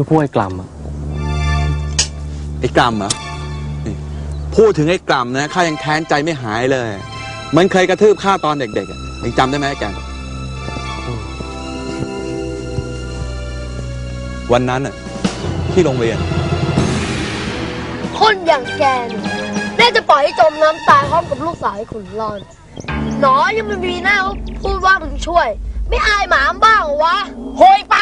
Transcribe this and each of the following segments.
คือพวกไอ้กลัมอะไอ้กรรมเหรอนี่พูดถึงไอ้กรรมนะข้ายังแค้นใจไม่หายเลย มันเคยกระทืบข้าตอนเด็กๆอะยังจำได้ไหมไอ้แกนวันนั้นอะที่โรงเรียน คนอย่างแกเนี่ยน่าจะปล่อยให้จมน้ำตายพร้อมกับลูกสาวไอ้ขุนรอน หนอยังไม่มีหน้าเขาพูดว่ามึงช่วย ไม่อายหมาบ้างเหรอวะโหยป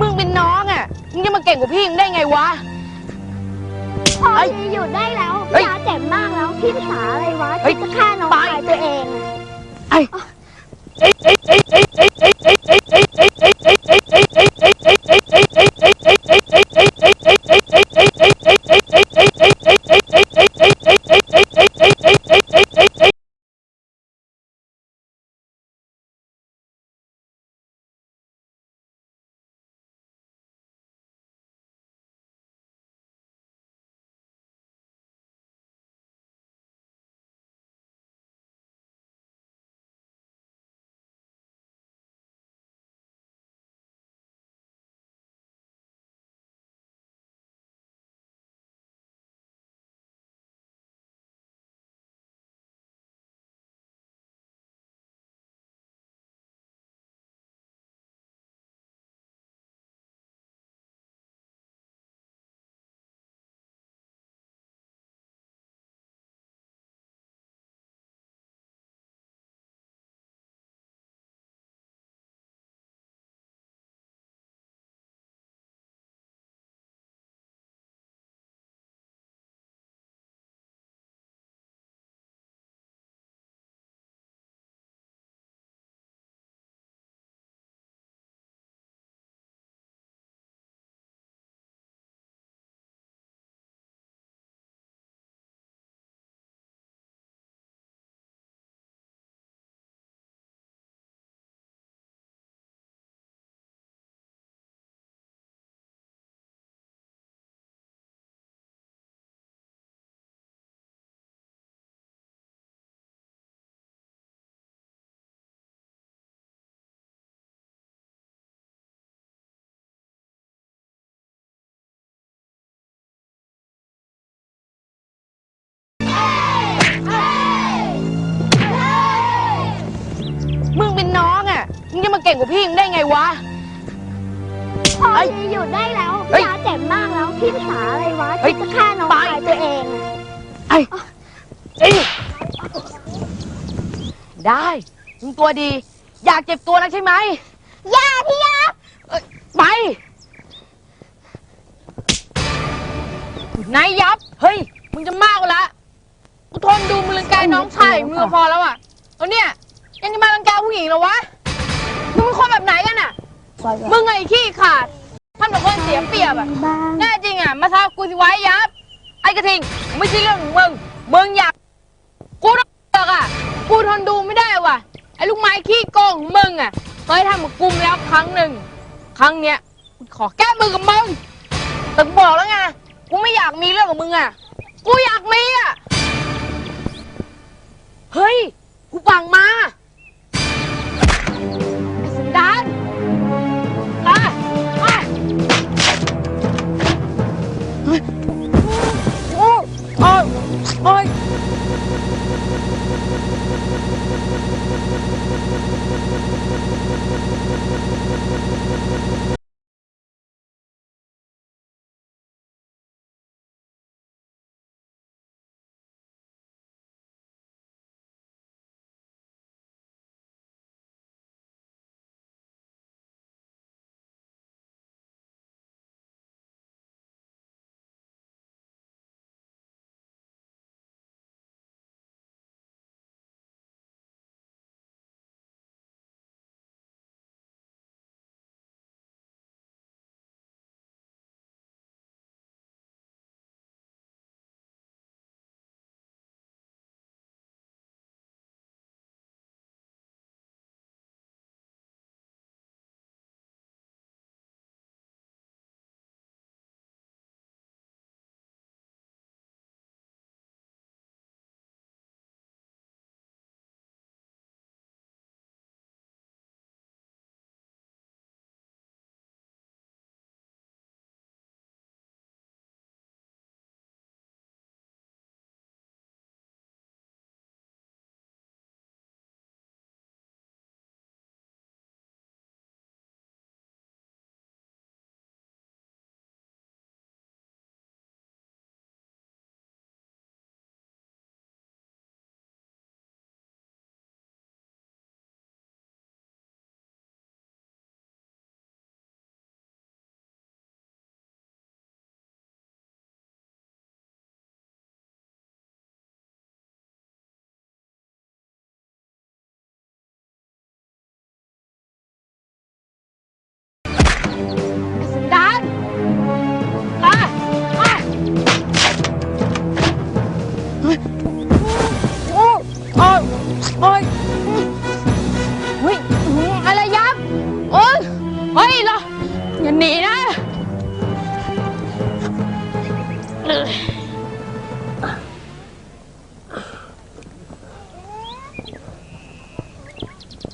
มึงเป็นน้องอะ มึงจะมาเก่งกว่าพี่มึงได้ไงวะ พอจะหยุดได้แล้วเฮ้ยยาเจ็บมากแล้ว พี่ภาษาอะไรวะเฮ้ย ที่จะฆ่าน้องไปชายตัวเองอะไก่งกว่าพี่มึงได้ไงวะ พอเฮ้ยจะหยุดได้แล้วเฮ้ยพี่อาเจ็บมากแล้วพี่ภาษาอะไรวะเฮ้ยคิดจะฆ่าน้องไป ชายตัวเองอะไอ้เอ้ยได้มึงตัวดี อยากเจ็บตัวนักใช่ไหมอย่าพี่ยับไปนายยับ เฮ้ย มึงจะมากกว่าละกูทนดูมึงรังแกน้องชายมึงก็พอแล้วอะแล้วเนี่ย ยังจะมารังแกผู้หญิงเหรอวะ มึงไงขี้ขาดทำแบบคนเสียเปรียบอะบ้างแน่จริงอะมาท้ากูสิไว้ยับ ไอ้กระทิงไม่ใช่เรื่องของมึง มึงอยาก กูต้องเลิกอะกูทนดูไม่ได้ว่ะ ไอ้ลูกไม้ขี้โกงของมึงอะเคยทำกับกูมาแล้วครั้งหนึ่ง ครั้งเนี้ยกูขอแก้มือกับมึง แต่กูบอกแล้วไง กูไม่อยากมีเรื่องกับมึงอะกูอยากมีอะเฮ้ย กูฟังมา โ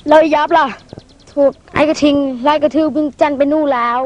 แล้วยับล่ะ ถูกไอ้กระทิงไล่กระทืบวิ่งจันไปนู่นแล้ว